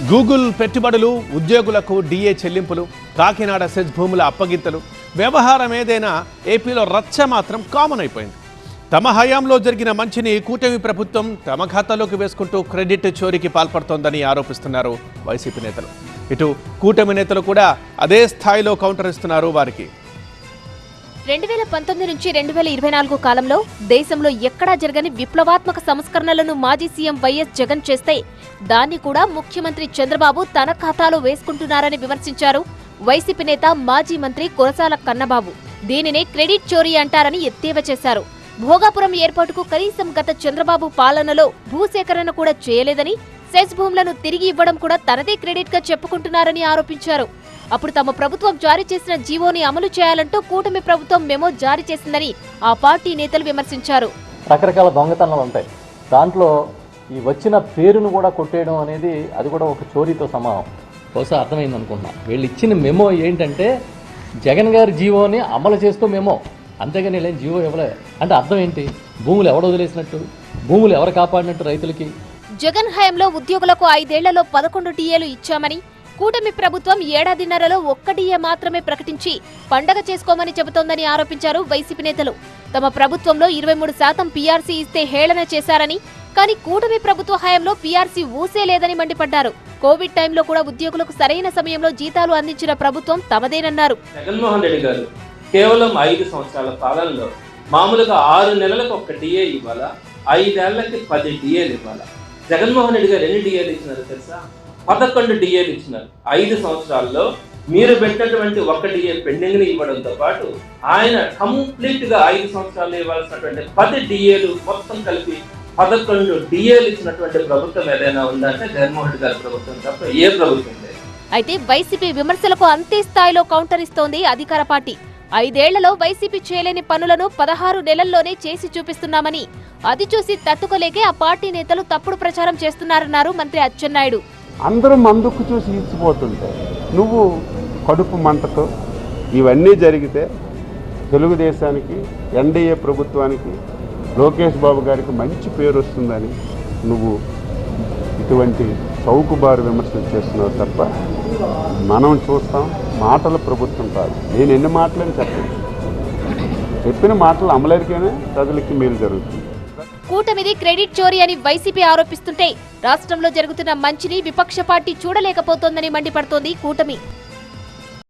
Google పెట్టుబడులు ఉద్యోగులకు DA చెల్లింపులు కాకినాడ సెజ్ భూముల అప్పగింతలు. వ్యవహారం ఏదైనా ఏపీలో రచ్చ మాత్రం కామన్ అయిపోయింది. తమ హయాంలో జరిగిన మంచిని కూటమి ప్రభుత్వం తమ ఖాతాలోకి వేసుకుంటూ క్రెడిట్ చోరీకి పాల్పడుతోందని ఆరోపిస్తున్నారు వైసీపీ నేతలు. ఇటు కూటమి నేతలు కూడా అదే స్థాయిలో కౌంటర్ ఇస్తున్నారు వారికి. రెండు వేల పంతొమ్మిది నుంచి రెండు వేల ఇరవై నాలుగు కాలంలో దేశంలో ఎక్కడా జరగని విప్లవాత్మక సంస్కరణలను మాజీ సీఎం వైఎస్ జగన్ చేస్తే దాన్ని కూడా ముఖ్యమంత్రి చంద్రబాబు తన ఖాతాలో వేసుకుంటున్నారని విమర్శించారు వైసీపీ నేత మాజీ మంత్రి కురసాల కన్నబాబు. దీనినే క్రెడిట్ చోరీ అంటారని ఎత్తేవ చేశారు. భోగాపురం ఏర్పాటుకు కనీసం గత చంద్రబాబు పాలనలో భూసేకరణ కూడా చేయలేదని సెస్ భూములను తిరిగి ఇవ్వడం కూడా తనదే క్రెడిట్గా చెప్పుకుంటున్నారని ఆరోపించారు. అప్పుడు తమ ప్రభుత్వం జారీ చేసిన జీవోని అమలు చేయాలంటూ కూటమి ప్రభుత్వం మెమో జారీ చేసిందని ఆ పార్టీ నేతలు విమర్శించారు. రకరకాల దొంగతనాలు ఉంటాయి. దాంట్లో ఈ వచ్చిన పేరును కూడా కొట్టేయడం అనేది అది కూడా ఒక చోరీతో సమానం. బహుశా అర్థమైంది అనుకుంటున్నా. వీళ్ళు ఇచ్చిన మెమో ఏంటంటే జగన్ గారి జీవోని అమలు చేస్తూ మెమో. అంతేగాని వీళ్ళేం జీవో ఇవ్వలే. అంటే అర్థం ఏంటి? భూములు ఎవడు వదిలేసినట్టు? భూములు ఎవరు కాపాడినట్టు రైతులకి? జగన్ హయాంలో ఉద్యోగులకు ఐదేళ్ళలో పదకొండు టీఏలు ఇచ్చామని కూటమి ప్రభుత్వం ఏడాదిన్నరలో ఒక్క మాత్రమే ప్రకటించి పండగ చేసుకోమని చెబుతోందని ఆరోపించారు వైసీపీ నేతలు. తమ ప్రభుత్వంలో ఇరవై మూడు శాతం పీఆర్సీ ఇస్తే హేళన చేశారని కానీ కూటమి ప్రభుత్వ హయాంలో పీఆర్సీ ఊసే లేదని మండిపడ్డారు. కోవిడ్ టైంలో కూడా ఉద్యోగులకు సరైన సమయంలో జీతాలు అందించిన ప్రభుత్వం తమదేనన్నారు. జగన్మోహన్ రెడ్డి గారు కేవలం ఐదు సంవత్సరాల పాలనలో మామూలుగా ఆరు నెలలకు ఒక డిఏ ఇవ్వాలా? ఐదేళ్ళకి పది డిఏలు ఇవ్వాలా? జగన్మోహన్ రెడ్డి గారు ఎన్ని డిఏలు ఇచ్చినారు తెలుసా? పదకొండు డిఏలు ఇచ్చినారు. ఐదు సంవత్సరాల్లో మీరు పెట్టినటువంటి ఒక డిఏ పెండింగ్ని ఇవ్వడంతో పాటు ఆయన కంప్లీట్గా ఐదు సంవత్సరాలు ఇవ్వాల్సినటువంటి పది డిఏలు మొత్తం కలిపి పదకొండు డిఏలు ఇచ్చినటువంటి ప్రభుత్వం ఏదైనా ఉందంటే జగన్మోహన్ రెడ్డి గారి ప్రభుత్వం తప్ప ఏ ప్రభుత్వం లేదు. అయితే వైసీపీ విమర్శలకు అంతే స్థాయిలో కౌంటర్ ఇస్తోంది అధికార పార్టీ. ఐదేళ్ళలో వైసీపీ చేయలేని పనులను పదహారు నెలల్లోనే చేసి చూపిస్తున్నామని. అది చూసి తట్టుకోలేకే ఆ పార్టీ నేతలు తప్పుడు ప్రచారం చేస్తున్నారన్నారు మంత్రి అచ్చెన్నాయుడు. అందరూ మందుకు చూసి ఈడ్చిపోతుంటే నువ్వు కడుపు మంటతో ఇవన్నీ జరిగితే తెలుగుదేశానికి ఎన్డీఏ ప్రభుత్వానికి లోకేష్ బాబు గారికి మంచి పేరు వస్తుందని నువ్వు ఇటువంటి చౌకబారు విమర్శలు చేస్తున్నావు తప్ప మనం చూస్తాం మాటల ప్రభుత్వం కాదు. నేను ఎన్ని మాటలని చెప్పాను? చెప్పిన మాటలు అమలరికైనా ప్రజలకి మేలు జరుగుతుంది. కూటమిది క్రెడిట్ చోరీ అని వైసీపీ ఆరోపిస్తుంటే రాష్ట్రంలో జరుగుతున్న మంచిని విపక్ష పార్టీ చూడలేకపోతోందని మండిపడుతోంది కూటమి.